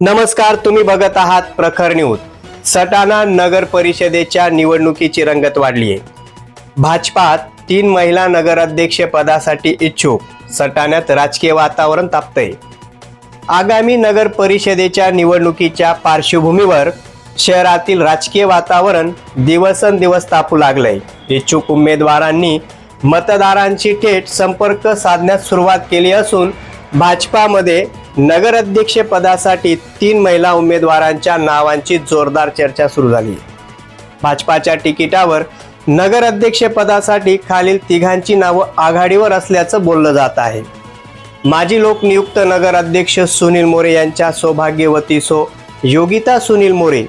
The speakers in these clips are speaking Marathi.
नमस्कार तुम्ही बघत आहात प्रखर न्यूज. सटाणा नगर परिषदेच्या निवडणुकीची रंगत वाढली आहे. भाजपात तीन महिला नगराध्यक्ष पदासाठी इच्छुक. सटाण्यात राजकीय वातावरण तापतंय. आगामी नगर परिषदेच्या निवडणुकीच्या पार्श्वभूमीवर शहरातील राजकीय वातावरण दिवसेंदिवस तापू लागलंय. इच्छुक उमेदवारांनी मतदारांची थेट संपर्क साधण्यास सुरुवात केली असून भाजपामध्ये नगराध्यक्ष पदासाठी तीन महिला उमेदवारांच्या नावांची जोरदार चर्चा सुरू झाली. भाजपाच्या तिकिटावर नगराध्यक्ष पदासाठी खालील तिघांची नावं आघाडीवर असल्याचं बोललं जात आहे. माजी लोकनियुक्त नगराध्यक्ष सुनील मोरे यांच्या सौभाग्यवती सो योगिता सुनील मोरे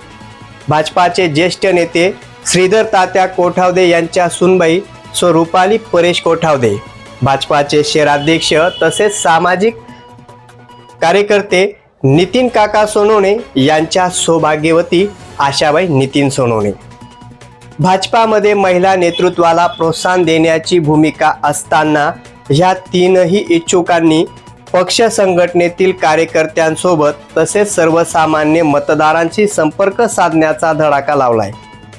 भाजपाचे ज्येष्ठ नेते श्रीधर तात्या कोठावदे यांच्या सुनबाई सो रुपाली परेश कोठावदे भाजपाचे शहराध्यक्ष तसेच सामाजिक कार्यकर्ते नितीन काका सोनवणे यांच्या सौभाग्यवती आशाबाई नितीन सोनवणे भाजपामध्ये महिला नेतृत्वाला प्रोत्साहन देण्याची भूमिका असताना ह्या तीनही इच्छुकांनी पक्ष संघटनेतील कार्यकर्त्यांसोबत तसेच सर्वसामान्य मतदारांशी संपर्क साधण्याचा धडाका लावलाय.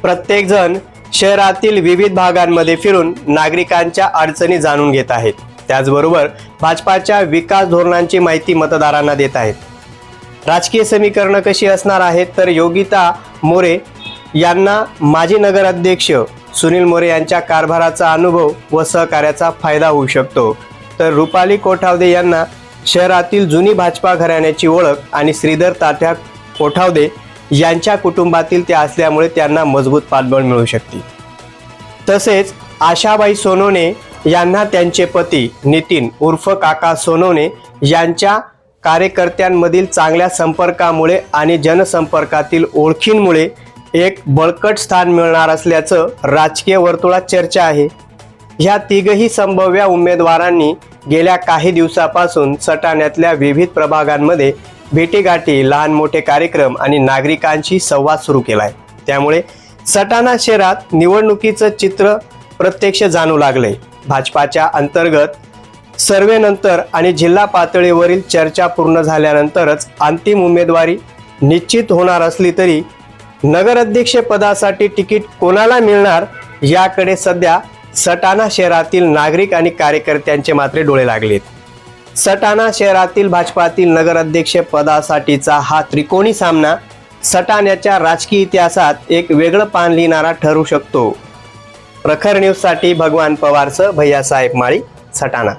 प्रत्येकजण शहरातील विविध भागांमध्ये फिरून नागरिकांच्या अडचणी जाणून घेत आहेत. त्याचबरोबर भाजपाच्या विकास धोरणांची माहिती मतदारांना देत आहेत. राजकीय समीकरणं कशी असणार आहेत तर योगिता मोरे यांना माजी नगराध्यक्ष सुनील मोरे यांच्या कारभाराचा अनुभव व सहकार्याचा फायदा होऊ शकतो. तर रुपाली कोठावदे यांना शहरातील जुनी भाजपा घराण्याची ओळख आणि श्रीधर तात्या कोठावदे यांच्या कुटुंबातील ते असल्यामुळे त्यांना मजबूत पाठबळ मिळू शकते. तसेच आशाबाई सोनवणे यांना त्यांचे पती नितीन उर्फ काका सोनवणे यांच्या कार्यकर्त्यांमधील चांगल्या संपर्कामुळे आणि जनसंपर्कातील ओळखींमुळे एक बळकट स्थान मिळणार असल्याचं राजकीय वर्तुळात चर्चा आहे. ह्या तिघही संभाव्य उमेदवारांनी गेल्या काही दिवसापासून सटाण्यातल्या विविध प्रभागांमध्ये भेटीगाठी लहान मोठे कार्यक्रम आणि नागरिकांशी संवाद सुरू केलाय. त्यामुळे सटाणा शहरात निवडणुकीचं चित्र प्रत्यक्ष जाणू लागले. भाजपाच्या अंतर्गत सर्वेनंतर आणि जिल्हा पातळीवरील चर्चा पूर्ण झाल्यानंतरच अंतिम उमेदवारी निश्चित होणार असली तरी नगराध्यक्षपदासाठी तिकीट कोणाला मिळणार याकडे सध्या सटाणा शहरातील नागरिक आणि कार्यकर्त्यांचे मात्र डोळे लागलेत. सटाणा शहरातील भाजपातील नगराध्यक्ष पदासाठीचा हा त्रिकोणी सामना सटाण्याच्या राजकीय इतिहासात एक वेगळं पान लिहिणारा ठरू शकतो. प्रखर न्यूजसाठी भगवान पवारसह भैयासाहेब माळी सटाणा.